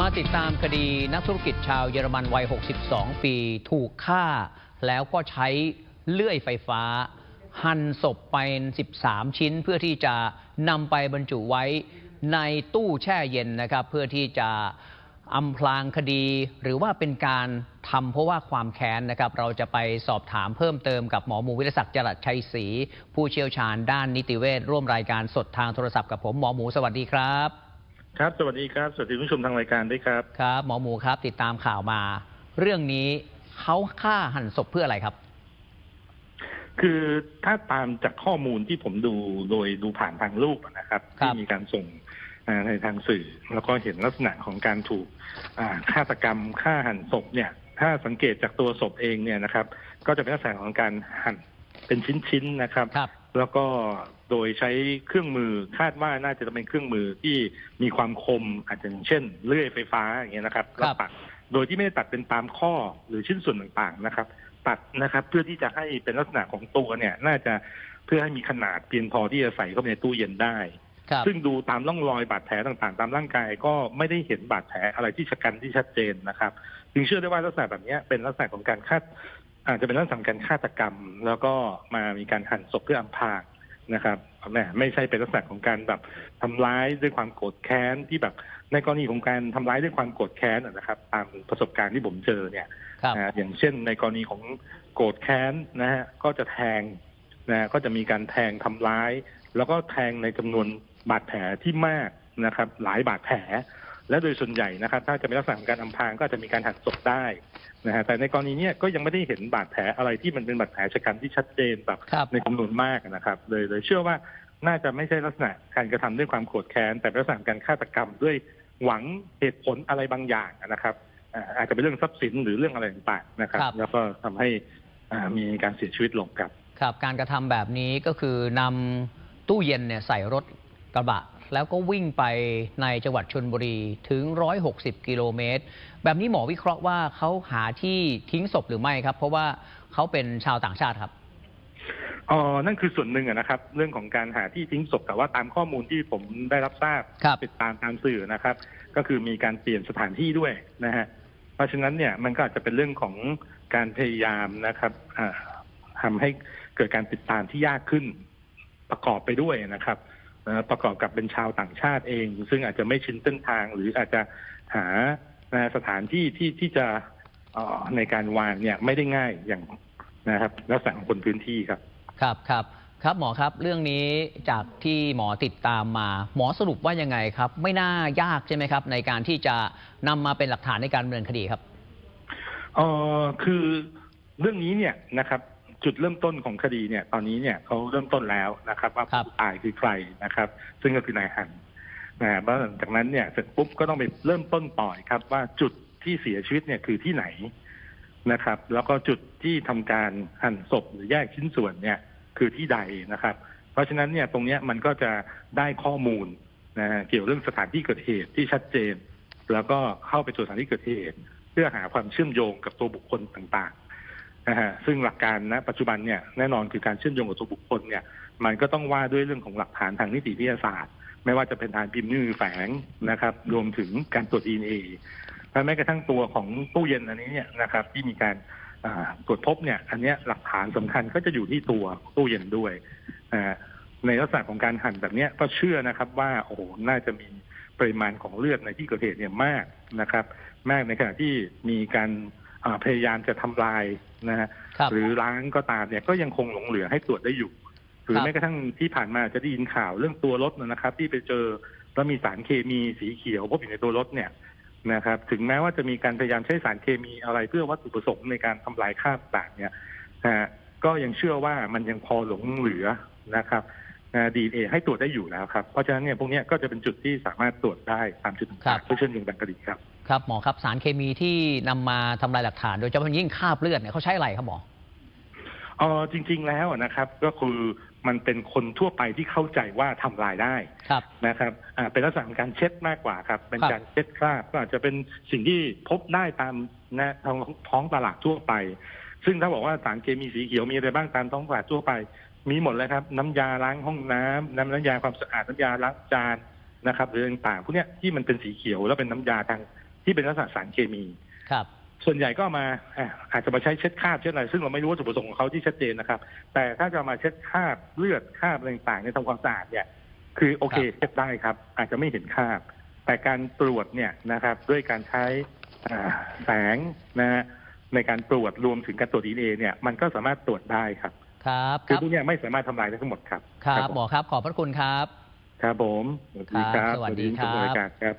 มาติดตามคดีนักธุรกิจชาวเยอรมันวัย 62 ปีถูกฆ่า แล้วก็ใช้เลื่อยไฟฟ้า หั่นศพไป 13 ชิ้นเพื่อที่จะนำไปบรรจุไว้ในตู้แช่เย็นนะครับ เพื่อที่จะอำพรางคดี หรือว่าเป็นการทำเพราะว่าความแค้นนะครับ เราจะไปสอบถามเพิ่มเติมกับหมอหมูวิทยศักดิ์จรัสชัยศรีผู้เชี่ยวชาญด้านนิติเวชร่วมรายการสดทางโทรศัพท์กับผมหมอหมูสวัสดีครับ ครับ สวัสดีครับ สวัสดีผู้ชมทางรายการด้วยครับ ครับ หมอหมูครับ ติดตามข่าวมา เรื่องนี้เขาฆ่าหันศพเพื่ออะไรครับ คือถ้าตามจากข้อมูลที่ผมดูโดยดูผ่านทางรูปนะครับครับที่มีการส่งอ่าในทางสื่อ แล้วก็เห็นลักษณะของการถูกอ่าฆาตกรรมฆ่าหันศพเนี่ย ถ้าสังเกตจากตัวศพเองเนี่ยนะครับ ก็จะเป็นลักษณะของการหั่นเป็นชิ้นๆนะครับครับ แล้วก็โดยใช้เครื่องมือคาดว่าน่าจะเป็นเครื่องมือที่มีความคมอาจจะอย่างเช่น เลื่อยไฟฟ้าอย่างเงี้ยนะครับครัแล้วบตัดโดยที่ไม่ได้ตัดเป็นตามข้อหรือชิ้นส่วนต่างๆนะครับ ตัดนะครับเพื่อที่จะให้เป็นลักษณะของตัวเนี่ย น่าจะเพื่อให้มีขนาดเพียงพอที่จะใส่เข้าไปในตู้เย็นได้ครับซึ่งดูตามร่องรอยบาดแผลต่างๆ ตามร่างกายก็ไม่ได้เห็นบาดแผลอะไรที่ชะกันที่ชัดเจนนะครับ จึงเชื่อได้ว่าลักษณะแบบเนี้ยเป็นลักษณะของการฆาต อาจจะเป็นลักษณะของการฆาตกรรม แล้วก็มามีการหั่นศพเพื่ออำพรางนะครับแหมไม่ใช่เป็นลักษณะของการแบบทำร้ายด้วยความโกรธแค้นที่แบบในกรณีของการทำร้ายด้วยความโกรธแค้นอะนะครับ ตามประสบการณ์ที่ผมเจอเนี่ยครับนะฮะอย่างเช่น ในกรณีของโกรธแค้นนะฮะก็จะแทงนะฮะก็จะมีการแทงทำร้าย แล้วก็แทงในจำนวนบาดแผลที่มากนะครับ หลายบาดแผล และโดยส่วนใหญ่นะครับ ถ้าจะเป็นลักษณะของการอำพรางก็จะมีการหักศพได้นะฮะแต่ในกรณีเนี้ยก็ยังไม่ได้เห็นบาดแผลอะไรที่มันเป็นบาดแผลชะกันที่ชัดเจนแบบครับ ในจำนวนมากนะครับเลยเลยเชื่อว่าน่าจะไม่ใช่ลักษณะการกระทำด้วยความโกรธแค้น แต่เป็นลักษณะการฆาตกรรมด้วยหวังเหตุผลอะไรบางอย่างนะครับอ่าอาจจะเป็นเรื่องทรัพย์สินหรือเรื่องอะไรต่างๆนะครับ ครับ แล้วก็ทำให้อ่ามีการเสียชีวิตลงครับ ครับ การกระทำแบบนี้ก็คือนำตู้เย็นเนี่ยใส่รถกระบะ แล้วก็วิ่งไปในจังหวัดชนบุรีถึง 160 กิโลเมตร แบบนี้หมอวิเคราะห์ว่าเขาหาที่ทิ้งศพหรือไม่ครับ เพราะว่าเขาเป็นชาวต่างชาติครับอ๋อนั่นคือส่วนหนึ่งอะนะครับ เรื่องของการหาที่ทิ้งศพแต่ว่าตามข้อมูลที่ผมได้รับทราบครับติดตามตามสื่อนะครับ ก็คือมีการเปลี่ยนสถานที่ด้วยนะฮะเพราะฉะนั้นเนี่ยมันก็อาจจะเป็นเรื่องของการพยายามนะครับอ่าทำให้เกิดการติดตามที่ยากขึ้นประกอบไปด้วยนะครับ เอ่อประกอบกับเป็นชาวต่างชาติเอง ซึ่งอาจจะไม่ชินเส้นทาง หรืออาจจะหานะสถานที่ที่ที่จะเอ่อในการวางเนี่ยไม่ได้ง่ายอย่างนะครับลักษณะของคนพื้นที่ครับ ครับครับครับหมอครับเรื่องนี้จากที่หมอติดตามมา หมอสรุปว่ายังไงครับ ไม่น่ายากใช่ไหมครับ ในการที่จะนำมาเป็นหลักฐานในการดำเนินคดีครับเออคือเรื่องนี้เนี่ยนะครับ จุดเริ่มต้นของคดีเนี่ย ตอนนี้เนี่ยเขาเริ่มต้นแล้วนะครับ ว่าครับ ผู้ตายคือใครนะครับ ซึ่งก็คือนายหันนะฮะแล้วหลังจากนั้นเนี่ยเสร็จปุ๊บก็ต้องไปเริ่มต้นต่อยครับ ว่าจุดที่เสียชีวิตเนี่ยคือที่ไหนนะครับ แล้วก็จุดที่ทำการหั่นศพหรือแยกชิ้นส่วนเนี่ยคือที่ใดนะครับ เพราะฉะนั้นเนี่ยตรงเนี้ยมันก็จะได้ข้อมูลนะฮะเกี่ยวเรื่องสถานที่เกิดเหตุที่ชัดเจน แล้วก็เข้าไปตรวจสถานที่เกิดเหตุ เพื่อหาความเชื่อมโยงกับตัวบุคคลต่างๆ นะฮะซึ่งหลักการณปัจจุบันเนี่ยแน่นอนคือการเชื่อมโยงกับตัวบุคคลเนี่ยมันก็ต้องว่าด้วยเรื่องของหลักฐานทางนิติวิทยาศาสตร์ ไม่ว่าจะเป็นทางพิมพ์นิ้วมือแฝงนะครับ รวมถึงการตรวจดีเอ็นเอและแม้กระทั่งตัวของตู้เย็นอันนี้เนี่ยนะครับ ที่มีการตรวจพบเนี่ย อันนี้หลักฐานสำคัญก็จะอยู่ที่ตัวตู้เย็นด้วยอ่าในลักษณะของการหั่นแบบนี้ก็เชื่อนะครับว่าโอ้โหน่าจะมีปริมาณของเลือดในที่เกิดเหตุเนี่ยมากนะครับ มากในขณะที่มีการพยายามจะทำลาย นะฮะครับหรือล้างก็ตามเนี่ยก็ยังคงหลงเหลือให้ตรวจได้อยู่ หรือครับแม้กระทั่งที่ผ่านมาจะได้ยินข่าวเรื่องตัวรถนะครับ ที่ไปเจอแล้วมีสารเคมีสีเขียวพบอยู่ในตัวรถเนี่ยนะครับ ถึงแม้ว่าจะมีการพยายามใช้สารเคมีอะไรเพื่อวัตถุประสงค์ในการทำลายคราบต่างเนี่ยนะฮะก็ยังเชื่อว่ามันยังพอหลงเหลือนะครับดีเอให้ตรวจได้อยู่แล้วครับ เพราะฉะนั้นเนี่ยพวกเนี้ยก็จะเป็นจุดที่สามารถตรวจได้ตามจุดครัต่างบๆเพื่อเชื่อมโยงทางคดีครับ ครับหมอครับสารเคมีที่นำมาทำลายหลักฐาน โดยเฉพาะยิ่งคราบเลือดเนี่ยเขาใช้อะไรครับหมอเออจริง ๆ แล้วนะครับ ก็คือมันเป็นคนทั่วไปที่เข้าใจว่าทำลายได้ครับนะครับอ่าเป็นลักษณะของการเช็ดมากกว่าครับ เป็นครับการเช็ดคราบก็อาจจะเป็นสิ่งที่พบได้ตามนะท้องท้องตลาดทั่วไป ซึ่งถ้าบอกว่าสารเคมีสีเขียวมีอะไรบ้างตามท้องตลาดทั่วไป มีหมดเลยครับ น้ำยาล้างห้องน้ำน้ำน้ำยาความสะอาดน้ำยาล้างจานนะครับหรือต่างๆพวกเนี้ยที่มันเป็นสีเขียวแล้วเป็นน้ำยาทาง ที่เป็นลักษณะสารเคมีครับ ส่วนใหญ่ก็เอามาอะอาจจะมาใช้เช็ดคราบเช็ดอะไรซึ่งเราไม่รู้วัตถุประสงค์ของเขาที่ชัดเจนนะครับ แต่ถ้าจะเอามาเช็ดคราบเลือดคราบอะไรต่างๆในยทำความสะอาดเนี่ย คือโอเคครับเช็ดได้ครับ อาจจะไม่เห็นคราบ แต่การตรวจเนี่ยนะครับ ด้วยการใช้อ่าแสงนะฮะในการตรวจรวมถึงการตรวจดีเอเนี่ยมันก็สามารถตรวจได้ครับ ครับคคือรับพวกเนี้ยไม่สามารถทำลายได้ทั้งหมดครับ ครับผมหมอครับขอบพระคุณครับ ครับผม สวัสดีครับครับสวัสดีครับทุกรายการครับ